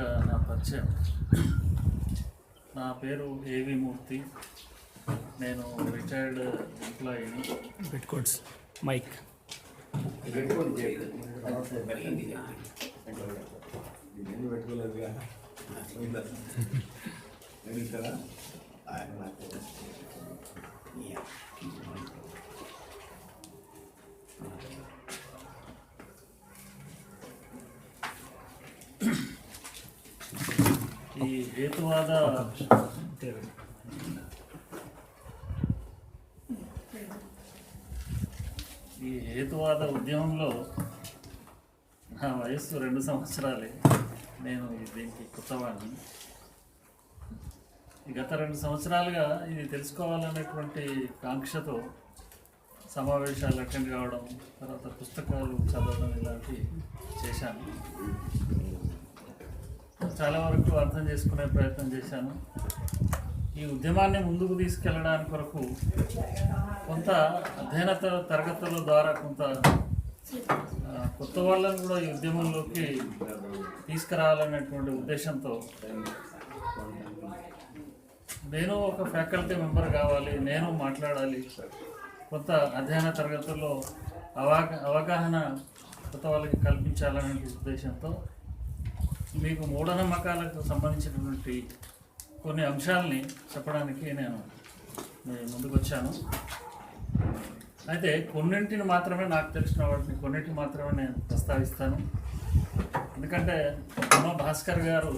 ముందుగా నా పరిచయం. నా పేరు ఏవి మూర్తి. నేను రిటైర్డ్ ఎంప్లాయీని పెట్టుకోండి మైక్ ఈ హేతువాద ఈ హేతువాద ఉద్యమంలో నా వయస్సు రెండు సంవత్సరాలే. నేను దీనికి కొత్తవాడిని. ఈ గత రెండు సంవత్సరాలుగా ఇది తెలుసుకోవాలనేటువంటి కాంక్షతో సమావేశాలు అటెండ్ కావడం తర్వాత పుస్తకాలు చదవడం ఇలాంటివి చేశాను. చాలా వరకు అర్థం చేసుకునే ప్రయత్నం చేశాను. ఈ ఉద్యమాన్ని ముందుకు తీసుకెళ్ళడానికి కొరకు కొంత అధ్యయన తరగతుల ద్వారా కొంత కొత్త వాళ్ళను కూడా ఈ ఉద్యమంలోకి తీసుకురావాలనేటువంటి ఉద్దేశంతో నేను ఒక ఫ్యాకల్టీ మెంబర్ కావాలి నేను మాట్లాడాలి కొంత అధ్యయన తరగతుల్లో అవగా అవగాహన కొత్త వాళ్ళకి కల్పించాలనే ఉద్దేశంతో మీకు మూఢనమ్మకాలకు సంబంధించినటువంటి కొన్ని అంశాలని చెప్పడానికి నేను ముందుకు వచ్చాను. అయితే కొన్నింటిని మాత్రమే నాకు తెలిసిన వాటిని కొన్నింటిని మాత్రమే నేను ప్రస్తావిస్తాను. ఎందుకంటే ఉమ భాస్కర్ గారు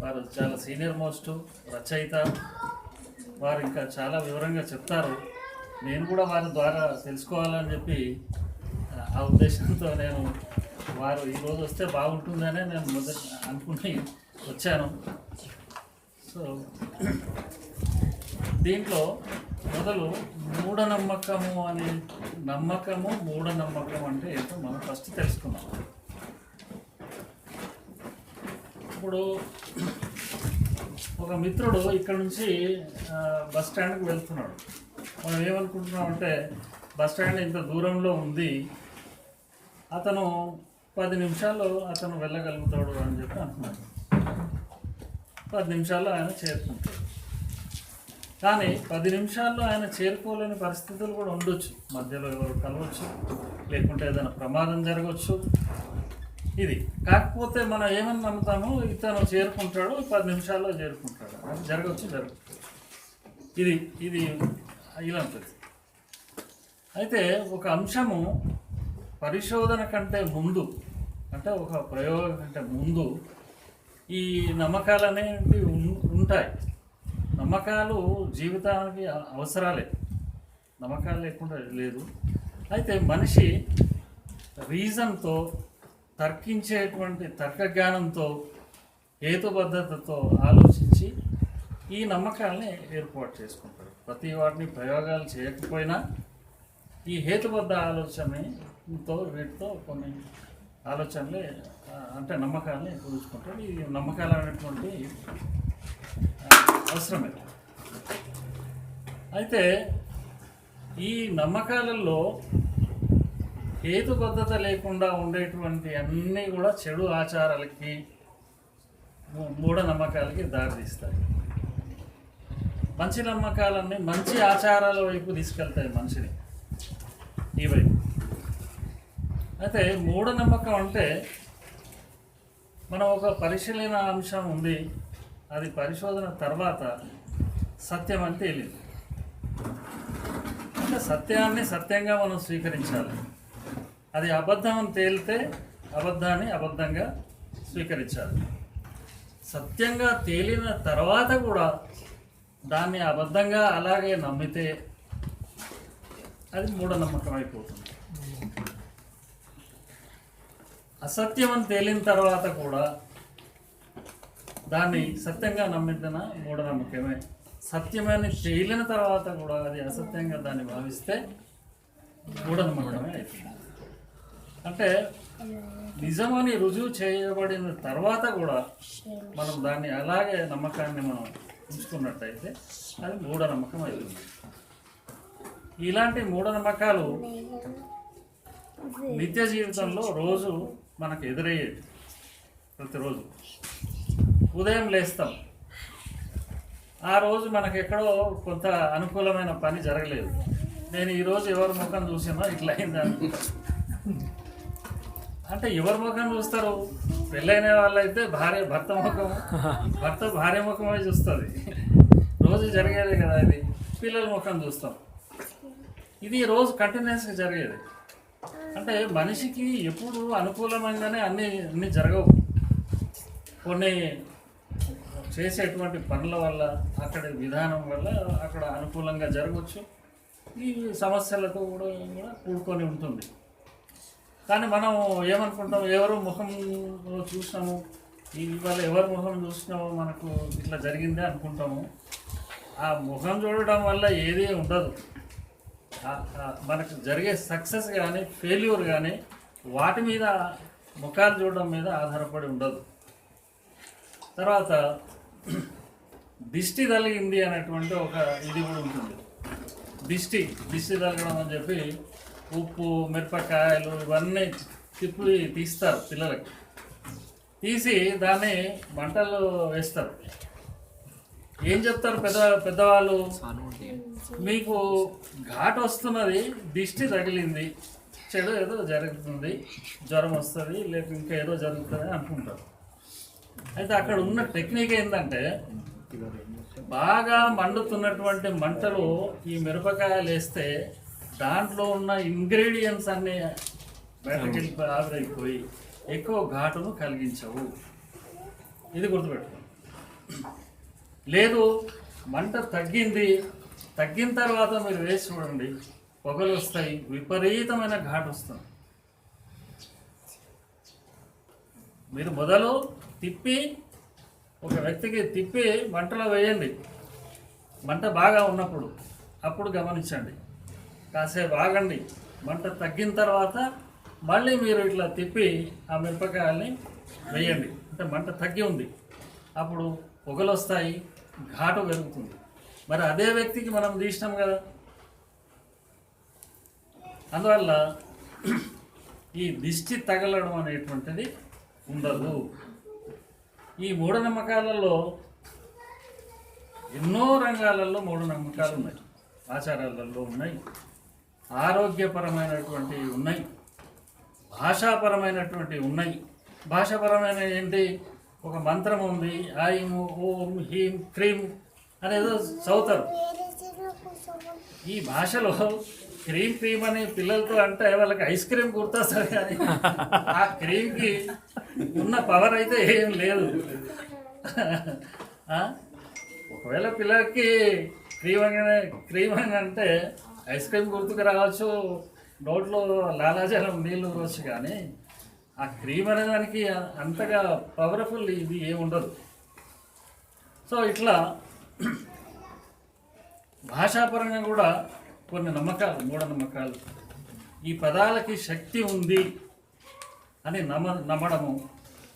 వారు చాలా సీనియర్ మోస్ట్ రచయిత. వారు ఇంకా చాలా వివరంగా చెప్తారు. నేను కూడా వారి ద్వారా తెలుసుకోవాలని చెప్పి ఆ ఉద్దేశంతో నేను వారు ఈరోజు వస్తే బాగుంటుందనే నేను మొదటి అనుకుని వచ్చాను. సో దీంట్లో మొదలు మూఢనమ్మకము అనే నమ్మకము మూఢనమ్మకం అంటే ఏంటో మనం ఫస్ట్ తెలుసుకున్నాం ఇప్పుడు ఒక మిత్రుడు ఇక్కడ నుంచి బస్ స్టాండ్కి వెళ్తున్నాడు. మనం ఏమనుకుంటున్నాం అంటే బస్ స్టాండ్ ఇంత దూరంలో ఉంది. అతను పది నిమిషాల్లో అతను వెళ్ళగలుగుతాడు అని చెప్పి అంటున్నాడు పది నిమిషాల్లో ఆయన చేరుకుంటాడు. కానీ పది నిమిషాల్లో ఆయన చేరుకోలేని పరిస్థితులు కూడా ఉండొచ్చు. మధ్యలో ఎవరు కలవచ్చు లేకుంటే ఏదైనా ప్రమాదం జరగవచ్చు. ఇది. కాకపోతే మనం ఏమని నమ్ముతాము ఇతను చేరుకుంటాడు పది నిమిషాల్లో చేరుకుంటాడు. అది జరగవచ్చు జరగచ్చు ఇది ఇది ఇలాంటిది. అయితే ఒక అంశము పరిశోధన కంటే ముందు అంటే ఒక ప్రయోగం కంటే ముందు ఈ నమ్మకాలు అనేవి ఉంటాయి. నమ్మకాలు జీవితానికి అ- అవసరాలే. నమ్మకాలు లేకుండా లేదు. అయితే మనిషి రీజన్తో తర్కించేటువంటి తర్క జ్ఞానంతో హేతుబద్ధతతో ఆలోచించి ఈ నమ్మకాలని ఏర్పాటు చేసుకుంటారు ప్రతి వాటిని ప్రయోగాలు చేయకపోయినా ఈ హేతుబద్ధ ఆలోచనతో వీటితో కొన్ని ఆలోచనలే అంటే నమ్మకాలని కుదుర్చుకుంటారు. ఈ నమ్మకాలు అనేటువంటి అవసరమే అయితే ఈ నమ్మకాలలో హేతుబద్ధత లేకుండా ఉండేటువంటి అన్నీ కూడా చెడు ఆచారాలకి మూఢ మూఢనమ్మకాలకి దారితీస్తాయి. మంచి నమ్మకాలన్నీ మంచి ఆచారాల వైపు తీసుకెళ్తాయి మనిషిని. ఈ వైపు. అయితే మూఢనమ్మకం అంటే మనం ఒక పరిశీలన అంశం ఉంది అది పరిశోధన తర్వాత సత్యం అని తేలింది. అంటే సత్యాన్ని సత్యంగా మనం స్వీకరించాలి. అది అబద్ధం అని తేలితే అబద్ధాన్ని అబద్ధంగా స్వీకరించాలి. సత్యంగా తేలిన తర్వాత కూడా దాన్ని అబద్ధంగా అలాగే నమ్మితే అది మూఢనమ్మకం అయిపోతుంది. అసత్యం అని తేలిన తర్వాత కూడా దాన్ని సత్యంగా నమ్మిద్దన మూఢనమ్మకమే సత్యమని తేలిన తర్వాత కూడా అది అసత్యంగా దాన్ని భావిస్తే మూఢనమ్మకమే అవుతుంది అంటే నిజమని రుజువు చేయబడిన తర్వాత కూడా మనం దాన్ని అలాగే నమ్మకాన్ని మనం ఉంచుకున్నట్టయితే అది మూఢనమ్మకం అవుతుంది ఇలాంటి మూఢనమ్మకాలు నిత్య జీవితంలో రోజు మనకు ఎదురయ్యేది ప్రతిరోజు. ఉదయం లేస్తాం. ఆ రోజు మనకు ఎక్కడో కొంత అనుకూలమైన పని జరగలేదు. నేను ఈరోజు ఎవరి ముఖం చూసినా ఇట్లా అయింది అనుకుంటా. అంటే ఎవరి ముఖం చూస్తారు? పెళ్ళైన వాళ్ళైతే భార్య భర్త ముఖం. భర్త భార్య ముఖమే చూస్తుంది. రోజు జరిగేది కదా ఇది పిల్లల ముఖం చూస్తాం. ఇది రోజు కంటిన్యూస్గా జరిగేది. అంటే మనిషికి ఎప్పుడు అనుకూలమైనగానే అన్ని అన్ని జరగవు. కొన్ని చేసేటువంటి పనుల వల్ల అక్కడ విధానం వల్ల అక్కడ అనుకూలంగా జరగవచ్చు. ఈ సమస్యలతో కూడా కూడా కూడుకొని ఉంటుంది. కానీ మనం ఏమనుకుంటాం? ఎవరు ముఖం చూసినాము? ఇవాళ ఎవరి ముఖం చూసినామో మనకు ఇట్లా జరిగిందే అనుకుంటాము. ఆ ముఖం చూడడం వల్ల ఏదీ ఉండదు. మనకు జరిగే సక్సెస్ కానీ ఫెయిల్యూర్ కానీ వాటి మీద ముఖాలు చూడడం మీద ఆధారపడి ఉండదు. తర్వాత దిష్టి తలిగింది అనేటువంటి ఒక ఇది కూడా ఉంటుంది. దిష్టి దిష్టి తలగడం అని చెప్పి ఉప్పు మిరపకాయలు ఇవన్నీ తిప్పి తీస్తారు పిల్లలకి. తీసి దాన్ని మంటలు వేస్తారు. ఏం చెప్తారు పెద్ద పెద్దవాళ్ళు? మీకు ఘాట్ వస్తున్నది దిష్టి తగిలింది చెడు ఏదో జరుగుతుంది జ్వరం వస్తుంది లేక ఇంకా ఏదో జరుగుతుంది అనుకుంటారు. అయితే అక్కడ ఉన్న టెక్నిక్ ఏంటంటే బాగా మండుతున్నటువంటి మంటలు ఈ మిరపకాయలు వేస్తే దాంట్లో ఉన్న ఇంగ్రీడియంట్స్ అన్నీ బయటకు ఆవిరైపోయి ఎక్కువ ఘాటును కలిగించవు. ఇది గుర్తుపెట్టుకోండి. లేదు మంట తగ్గింది. తగ్గిన తర్వాత మీరు వేసి చూడండి. పొగలు వస్తాయి. విపరీతమైన ఘాటు వస్తుంది. మీరు మొదలు తిప్పి ఒక వ్యక్తికి తిప్పి మంటలో వేయండి. మంట బాగా ఉన్నప్పుడు అప్పుడు గమనించండి. కాసేపు ఆగండి. మంట తగ్గిన తర్వాత మళ్ళీ మీరు ఇట్లా తిప్పి ఆ మిరపకాయల్ని వేయండి. అంటే మంట తగ్గి ఉంది. అప్పుడు పొగలు వస్తాయి. ఘాటు పెరుగుతుంది మరి అదే వ్యక్తికి మనం తీసినాం కదా. అందువల్ల ఈ దిష్టి తగలడం అనేటువంటిది ఉండదు. ఈ మూఢనమ్మకాలలో ఎన్నో రంగాలలో మూఢనమ్మకాలు ఉన్నాయి. ఆచారాలలో ఉన్నాయి. ఆరోగ్యపరమైనటువంటివి ఉన్నాయి. భాషాపరమైనటువంటివి ఉన్నాయి. భాషాపరమైన ఏంటి? ఒక మంత్రం ఉంది. ఐం ఓం హీం క్రీం అనేదో చదువుతారు. ఈ భాషలో క్రీమ్ క్రీమ్ అని పిల్లలతో అంటే వాళ్ళకి ఐస్ క్రీమ్ గుర్తొస్తుంది కానీ ఆ క్రీమ్కి ఉన్న పవర్ అయితే ఏం లేదు. ఒకవేళ పిల్లలకి క్రీమ్ అని క్రీమ్ అని అంటే ఐస్ క్రీమ్ గుర్తుకు రావచ్చు. నోట్లో లాలాజలం నీళ్ళు వచ్చు కానీ ఆ క్రీమ్ అనేదానికి అంతగా పవర్ఫుల్ ఇది ఏమి ఉండదు. సో ఇట్లా భాషాపరంగా కూడా కొన్ని నమ్మకాలు మూఢనమ్మకాలు ఈ పదాలకి శక్తి ఉంది అని నమ్మ నమ్మడము.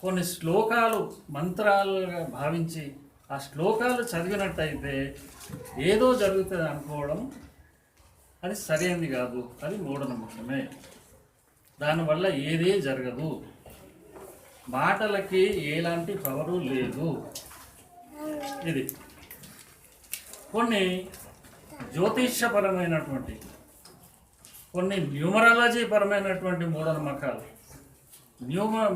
కొన్ని శ్లోకాలు మంత్రాలుగా భావించి ఆ శ్లోకాలు చదివినట్టయితే ఏదో జరుగుతుంది అనుకోవడం అది సరైనది కాదు అది మూఢనమ్మకమే. దానివల్ల ఏదీ జరగదు. మాటలకి ఎలాంటి పవరు లేదు. ఇది. కొన్ని జ్యోతిష్యపరమైనటువంటి కొన్ని న్యూమరాలజీ పరమైనటువంటి మూఢనమ్మకాలు. న్యూమ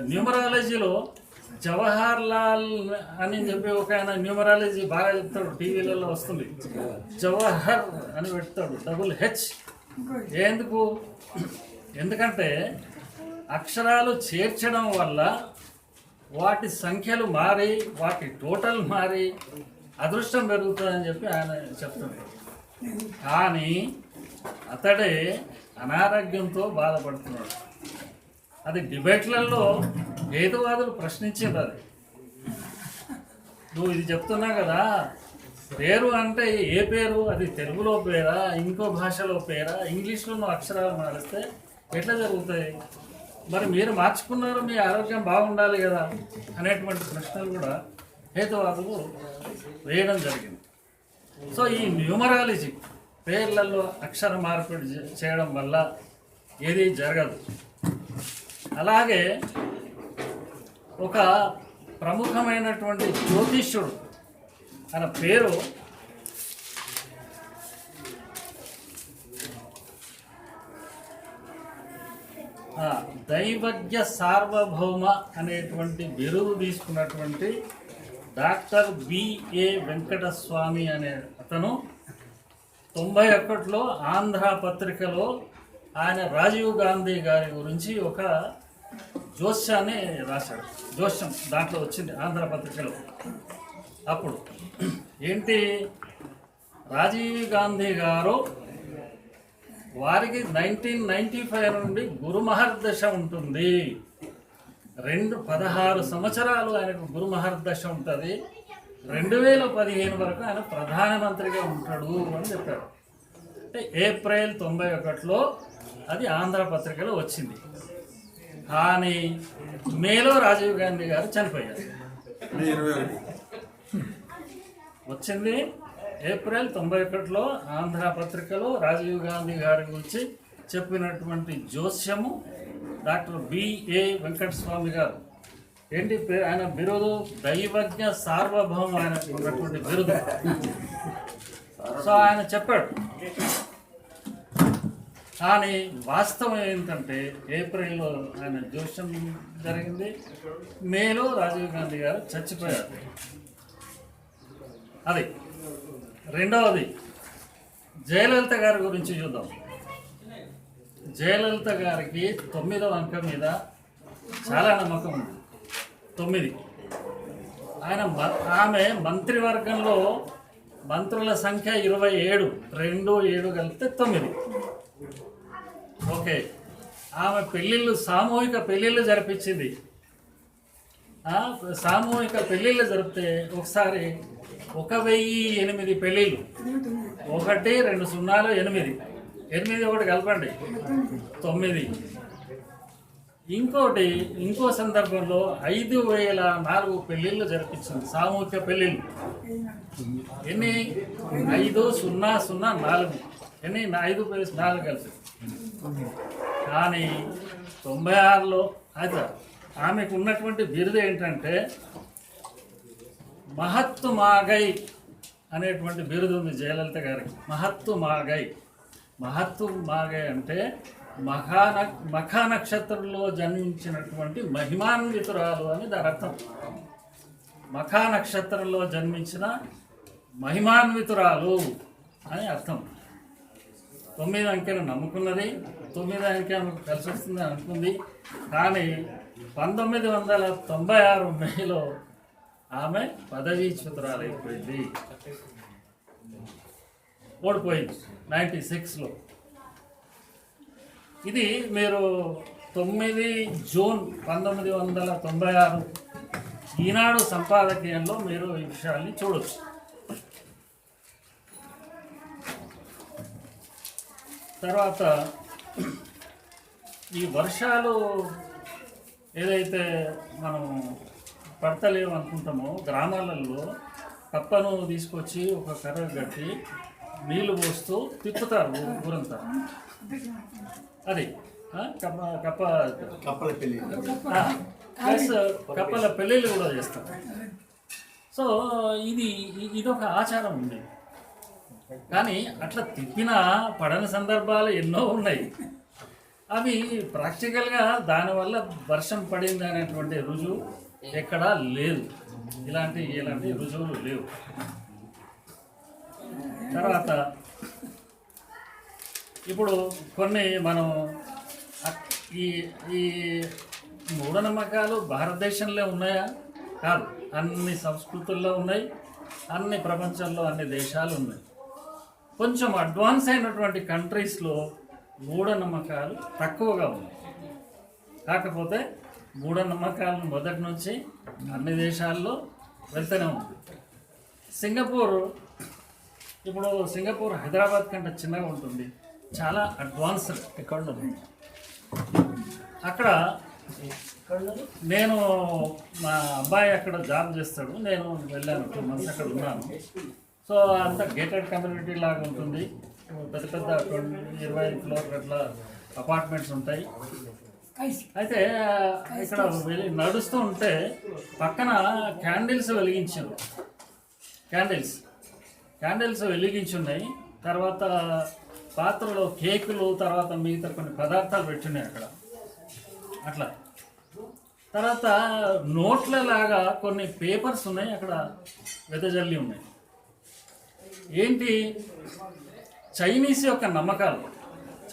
న్యూమరాలజీలో జవహర్ లాల్ అని చెప్పి ఒక ఆయన న్యూమరాలజీ బాగా చెప్తాడు టీవీలలో వస్తుంది. జవహర్ అని పెడతాడు డబుల్ హెచ్. ఎందుకు? ఎందుకంటే అక్షరాలు చేర్చడం వల్ల వాటి సంఖ్యలు మారి వాటి టోటల్ మారి అదృష్టం పెరుగుతుందని చెప్పి ఆయన చెప్తున్నారు. కానీ అతడే అనారోగ్యంతో బాధపడుతున్నాడు. అది డిబేట్లలో హేతువాదులు ప్రశ్నించింది అది నువ్వు ఇది చెప్తున్నా కదా పేరు అంటే ఏ పేరు? అది తెలుగులో పేరా? ఇంకో భాషలో పేరా? ఇంగ్లీష్లో అక్షరాలు మారిస్తే ఎట్లా జరుగుతాయి? మరి మీరు మార్చుకున్నారు మీ ఆరోగ్యం బాగుండాలి కదా అనేటువంటి ప్రశ్నలు కూడా హేతువాదులు వేయడం జరిగింది. సో ఈ న్యూమరాలజీ పేర్లలో అక్షర మార్పిడి చేయడం వల్ల ఏది జరగదు. అలాగే ఒక ప్రముఖమైనటువంటి జ్యోతిష్యుడు తన పేరు దైవజ్ఞ సార్వభౌమ అనేటువంటి బిరుదు తీసుకున్నటువంటి డాక్టర్ బిఏ వెంకటస్వామి అనే అతను తొంభై ఒకటిలో ఆంధ్ర పత్రికలో ఆయన రాజీవ్ గాంధీ గారి గురించి ఒక జోస్యాన్ని రాశాడు. జోస్యం దాంట్లో వచ్చింది ఆంధ్ర పత్రికలో. అప్పుడు ఏంటి? రాజీవ్ గాంధీ గారు వారికి నైన్టీన్ నైన్టీ ఫైవ్ నుండి గురుమహర్దశ ఉంటుంది. రెండు పదహారు సంవత్సరాలు ఆయనకు గురుమహర్దశ ఉంటుంది. రెండు వేల పదిహేను వరకు ఆయన ప్రధానమంత్రిగా ఉంటాడు అని చెప్పారు. అంటే ఏప్రిల్ తొంభై ఒకటిలో అది ఆంధ్ర పత్రికలో వచ్చింది. కానీ మేలో రాజీవ్ గాంధీ గారు చనిపోయారు. ఇరవై ఒకటి. వచ్చింది. ఏప్రిల్ తొంభై ఒకటిలో ఆంధ్ర పత్రికలో రాజీవ్ గాంధీ గారి గురించి చెప్పినటువంటి జోస్యము డాక్టర్ బిఏ వెంకటస్వామి గారు. ఏంటి ఆయన బిరుదు దైవజ్ఞ సార్వభౌమ ఆయన ఉన్నటువంటి బిరుదు. సో ఆయన చెప్పాడు. కానీ వాస్తవం ఏంటంటే ఏప్రిల్లో ఆయన జోస్యం జరిగింది. మేలో రాజీవ్ గాంధీ గారు చచ్చిపోయారు. అది. రెండవది జయలలిత గారి గురించి చూద్దాం. జయలలిత గారికి తొమ్మిదవ అంకం మీద చాలా నమ్మకం ఉంది. తొమ్మిది. ఆయన మ- ఆమె మంత్రివర్గంలో మంత్రుల సంఖ్య ఇరవై ఏడు రెండు ఏడు కలిపితే తొమ్మిది. ఓకే. ఆమె పెళ్ళిళ్ళు సామూహిక పెళ్ళిళ్ళు జరిపించింది. సామూహిక పెళ్ళిళ్ళు జరిపితే ఒకసారి ఒక వెయ్యి ఎనిమిది పెళ్ళిళ్ళు. ఒకటి రెండు సున్నాలు ఎనిమిది. ఎనిమిది ఒకటి కలపండి. తొమ్మిది. ఇంకోటి ఇంకో సందర్భంలో ఐదు వేల నాలుగు పెళ్ళిళ్ళు జరిపించింది. సామూహిక పెళ్ళిళ్ళు. ఎన్ని? ఐదు సున్నా సున్నా నాలుగు. ఎన్ని? ఐదు పెళ్ళి నాలుగు కలిసి. కానీ తొంభై ఆరులో అయితే ఆమెకు ఉన్నటువంటి బిరుదు ఏంటంటే మహత్తు మాగై అనేటువంటి బిరుదు ఉంది జయలలిత గారికి. మహత్తు మాగై మహత్తు మాగై అంటే మఖాన మఖా నక్షత్రంలో జన్మించినటువంటి మహిమాన్వితురాలు అని దాని అర్థం. మఖా నక్షత్రంలో జన్మించిన మహిమాన్వితురాలు అని అర్థం. తొమ్మిది అంకెను నమ్ముకున్నది. తొమ్మిది అంకెను కలిసి వస్తుంది అనుకుంది. కానీ పంతొమ్మిది వందల తొంభై ఆరు మేలో ఆమె పదవీచ్యుతురాలైపోయింది ఓడిపోయింది నైంటీ సిక్స్లో. ఇది మీరు తొమ్మిది జూన్ పంతొమ్మిది వందల తొంభై ఆరు ఈనాడు సంపాదకీయంలో మీరు ఈ విషయాన్ని చూడొచ్చు. తర్వాత ఈ వర్షాలు ఏదైతే మనం పడతలేవు అనుకుంటామో గ్రామాలలో కప్పను తీసుకొచ్చి ఒక కర్ర కట్టి నీళ్ళు పోస్తూ తిప్పుతారు ఊరంతా. అది కప్ప కప్ప కప్పల ప్లస్ కప్పల పెళ్ళిళ్ళు కూడా చేస్తారు. సో ఇది ఇదొక ఆచారం ఉంది. కానీ అట్లా తిప్పిన పడని సందర్భాలు ఎన్నో ఉన్నాయి. అవి ప్రాక్టికల్గా దానివల్ల వర్షం పడింది అనేటువంటి రుజువు ఎక్కడా లేదు. ఇలాంటి ఇలాంటి రుజువులు లేవు. తర్వాత ఇప్పుడు కొన్ని మనం ఈ ఈ మూఢనమ్మకాలు భారతదేశంలో ఉన్నాయా? కాదు. అన్ని సంస్కృతుల్లో ఉన్నాయి. అన్ని ప్రపంచంలో అన్ని దేశాలు ఉన్నాయి. కొంచెం అడ్వాన్స్ అయినటువంటి కంట్రీస్లో మూఢనమ్మకాలు తక్కువగా ఉన్నాయి. కాకపోతే మూఢనమ్మకాలను మొదటి నుంచి అన్ని దేశాల్లో వెళ్తూనే ఉంది. సింగపూర్ ఇప్పుడు సింగపూర్ హైదరాబాద్ కంటే చిన్నగా ఉంటుంది. చాలా అడ్వాన్స్డ్ ఎక్కడ అక్కడ నేను మా అబ్బాయి అక్కడ జాబ్ చేస్తాడు. నేను వెళ్ళాను. టూ మంత్స్ అక్కడ ఉన్నాను. సో అంత గేటెడ్ కమ్యూనిటీ లాగా ఉంటుంది. పెద్ద పెద్ద ట్వంటీ ఇరవై ఫ్లోర్ అట్లా అపార్ట్మెంట్స్ ఉంటాయి. అయితే ఇక్కడ వెళ్ళి నడుస్తూ ఉంటే పక్కన క్యాండిల్స్ వెలిగించారు. క్యాండిల్స్. క్యాండిల్స్ వెలిగించున్నాయి తర్వాత పాత్రలో కేకులు తర్వాత మిగతా కొన్ని పదార్థాలు పెట్టున్నాయి అక్కడ. అట్లా. తర్వాత నోట్ల లాగా కొన్ని పేపర్స్ ఉన్నాయి. అక్కడ వెదజల్లి ఉన్నాయి. ఏంటి? చైనీస్ యొక్క నమ్మకాలు.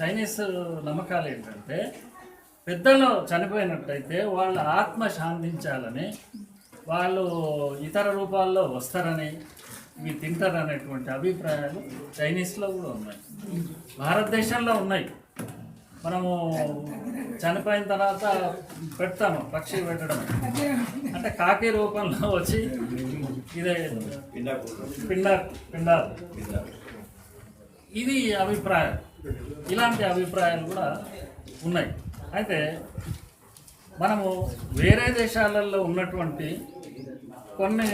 చైనీస్ నమ్మకాలు ఏంటంటే పెద్దలు చనిపోయినట్టయితే వాళ్ళ ఆత్మ శాంతించాలని వాళ్ళు ఇతర రూపాల్లో వస్తారని ఇవి తింటారనేటువంటి అభిప్రాయాలు చైనీస్లో కూడా ఉన్నాయి. భారతదేశంలో ఉన్నాయి. మనము చనిపోయిన తర్వాత పెడతాము పక్షి పెట్టడం అంటే కాకి రూపంలో వచ్చి ఇదే పిండార్ పిండార్ ఇది అభిప్రాయం. ఇలాంటి అభిప్రాయాలు కూడా ఉన్నాయి. అయితే మనము వేరే దేశాలలో ఉన్నటువంటి కొన్ని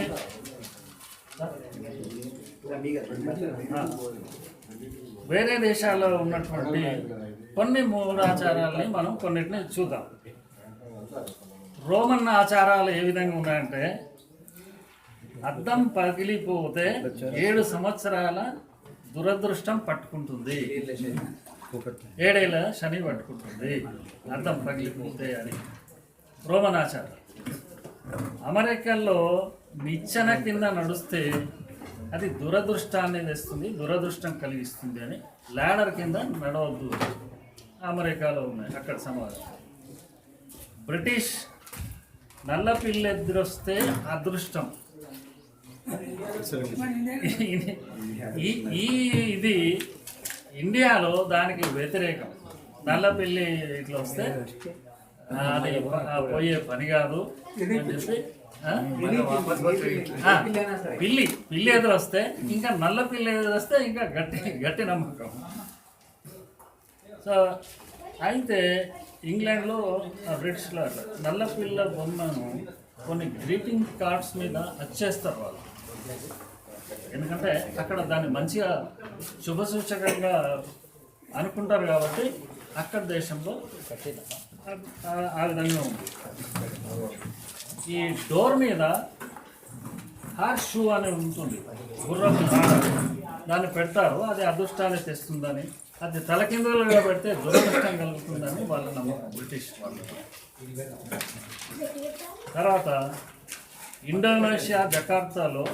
వేరే దేశాల్లో ఉన్నటువంటి కొన్ని మూలాచారాలని మనం కొన్నిటిని చూద్దాం. రోమన్ ఆచారాలు ఏ విధంగా ఉన్నాయంటే అద్దం పగిలిపోతే ఏడు సంవత్సరాల దురదృష్టం పట్టుకుంటుంది. ఏడేళ్ళ శని పట్టుకుంటుంది. అద్దం పగిలిపోతే అని. రోమన్ ఆచారం అమెరికల్లో నిచ్చెన కింద నడుస్తే అది దురదృష్టాన్ని తెస్తుంది దురదృష్టం కలిగిస్తుంది అని లాడర్ కింద నడవద్దు అమెరికాలో ఉన్నాయి అక్కడ సమాజం. బ్రిటిష్ నల్ల పిల్ల ఎదురొస్తే అదృష్టం ఈ ఇది ఇండియాలో దానికి వ్యతిరేకం. నల్లపిల్లి ఇట్లా వస్తే అది పోయే పని కాదు అని చెప్పి పిల్లి పిల్లి ఎదురు వస్తే ఇంకా నల్ల పిల్లి ఎదురు వస్తే ఇంకా గట్టి గట్టి నమ్మకం. సో అయితే ఇంగ్లాండ్లో బ్రిటిష్లో అట్లా నల్ల పిల్ల బొమ్మను కొన్ని గ్రీటింగ్ కార్డ్స్ మీద వచ్చేస్తారు వాళ్ళు. ఎందుకంటే అక్కడ దాన్ని మంచిగా శుభసూచకంగా అనుకుంటారు కాబట్టి అక్కడ దేశంలో ఆ- ఆ విధంగా ఉంది. ఈ డోర్ మీద హార్స్ షూ అని ఉంటుంది. గుర్రం దాన్ని పెడతారు. అది అదృష్టాన్ని తెస్తుందని అది తలకిందులుగా పెడితే దురదృష్టం కలుగుతుందని వాళ్ళ నమ్మకం బ్రిటిష్ వాళ్ళు. తర్వాత ఇండోనేషియా జకార్తాలో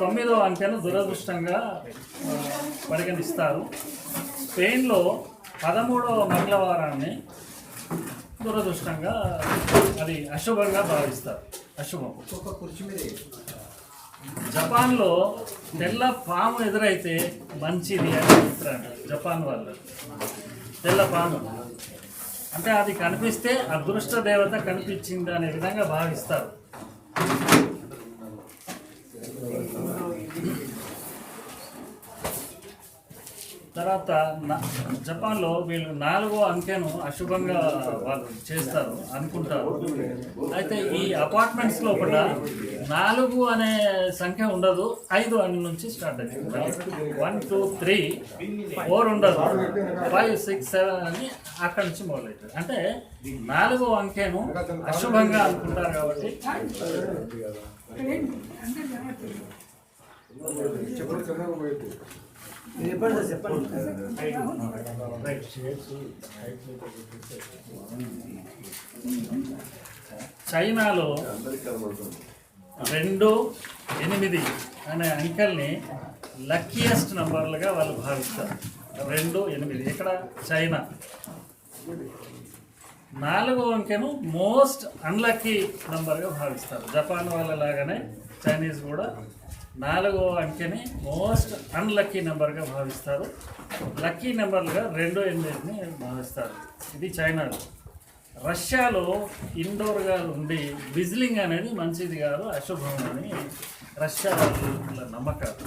తొమ్మిదో అంకెను దురదృష్టంగా పరిగణిస్తారు. స్పెయిన్లో పదమూడవ మంగళవారాన్ని దురదృష్టంగా అది అశుభంగా భావిస్తారు. అశుభం. జపాన్లో తెల్ల పాము ఎదురైతే మంచిది అని చెప్తారంట జపాన్ వాళ్ళు. తెల్ల పాము. అంటే అది కనిపిస్తే అదృష్ట దేవత కనిపించింది అనే విధంగా భావిస్తారు. తర్వాత నా- జపాన్లో వీళ్ళు నాలుగో అంకెను అశుభంగా వాళ్ళు చేస్తారు అనుకుంటారు. అయితే ఈ అపార్ట్మెంట్స్ లోపల నాలుగు అనే సంఖ్య ఉండదు ఐదు అని నుంచి స్టార్ట్ అవుతుంది వన్ టూ త్రీ ఫోర్ ఉండదు. ఫైవ్ సిక్స్ సెవెన్ అని అక్కడి నుంచి మొదలవుతుంది. అంటే నాలుగో అంకెను అశుభంగా అనుకుంటారు కాబట్టి చైనాలో రెండు ఎనిమిది అనే అంకెల్ని లక్కీయెస్ట్ నంబర్లుగా వాళ్ళు భావిస్తారు. రెండు ఎనిమిది. ఇక్కడ చైనా. నాలుగో అంకెను మోస్ట్ అన్లక్కీ నంబర్గా భావిస్తారు. జపాన్ వాళ్ళ లాగానే చైనీస్ కూడా నాలుగో అంకెని మోస్ట్ అన్లక్కీ నెంబర్గా భావిస్తారు. లక్కీ నెంబర్లుగా రెండో ఎనిమిదిని భావిస్తారు. ఇది చైనాలో రష్యాలో ఇండోర్గా ఉండి విజిలింగ్ అనేది మంచిది కాదు అశుభం అని రష్యా వాళ్ళ నమ్మకాలు.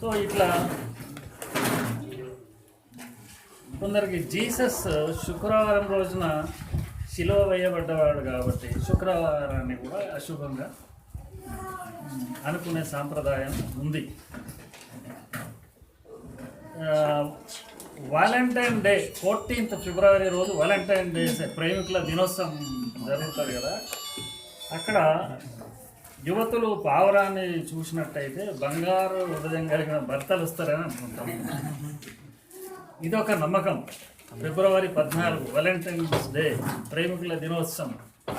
సో ఇట్లా కొందరికి జీసస్ శుక్రవారం రోజున శిలువ వేయబడ్డవాడు కాబట్టి శుక్రవారాన్ని కూడా అశుభంగా అనుకునే సాంప్రదాయం ఉంది. వాలంటైన్ డే ఫోర్టీన్త్ ఫిబ్రవరి రోజు వాలంటైన్ డే ప్రేమికుల దినోత్సవం జరుగుతుంది కదా. అక్కడ యువతులు పావురాన్ని చూసినట్టయితే బంగారు హృదయం కలిగిన భర్తలు వస్తారని అనుకుంటాం. ఇది ఒక నమ్మకం. ఫిబ్రవరి పద్నాలుగు వాలంటైన్స్ డే ప్రేమికుల దినోత్సవం.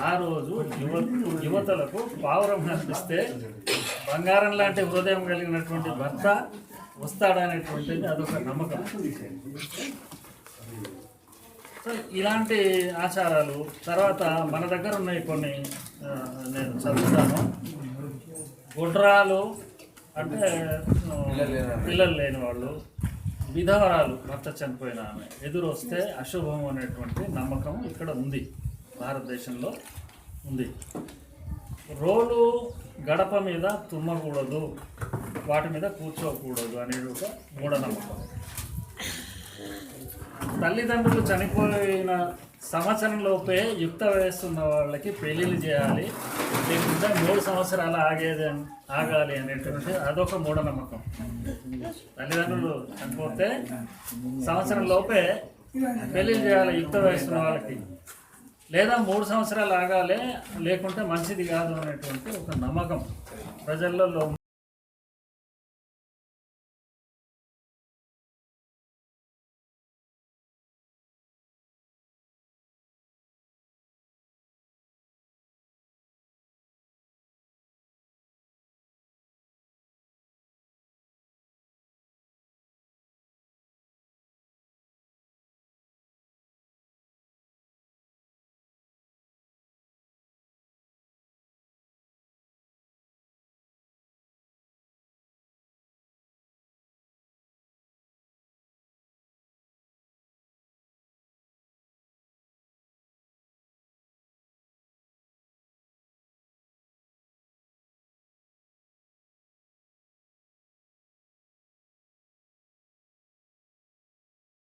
ఆ రోజు యువతు యువతలకు పావురం కనిపిస్తే బంగారం లాంటి హృదయం కలిగినటువంటి భర్త వస్తాడనేటువంటిది అదొక నమ్మకం. సో ఇలాంటి ఆచారాలు తర్వాత మన దగ్గర ఉన్నాయి కొన్ని నేను చదువుతాను. గుడ్రాలు అంటే పిల్లలు లేని వాళ్ళు విధవరాలు భర్త చనిపోయిన ఆమె. ఎదురొస్తే అశుభం అనేటువంటి నమ్మకం ఇక్కడ ఉంది. భారతదేశంలో ఉంది. రోలు గడప మీద తుమ్మకూడదు వాటి మీద కూర్చోకూడదు అనేది ఒక మూఢనమ్మకం. తల్లిదండ్రులు చనిపోయిన సంవత్సరంలోపే యుక్త వయస్సున్న వాళ్ళకి పెళ్ళిళ్ళు చేయాలి. లేకుండా మూడు సంవత్సరాలు ఆగేది ఆగాలి అనేటువంటి అదొక మూఢనమ్మకం. తల్లిదండ్రులు చనిపోతే సంవత్సరం లోపే పెళ్ళిళ్ళు చేయాలి యుక్త వయస్సున్న వాళ్ళకి. లేదా మూడు సంవత్సరాలు ఆగాలి లేకుంటే మంచిది కాదు అనేటువంటి ఒక నమ్మకం ప్రజలలో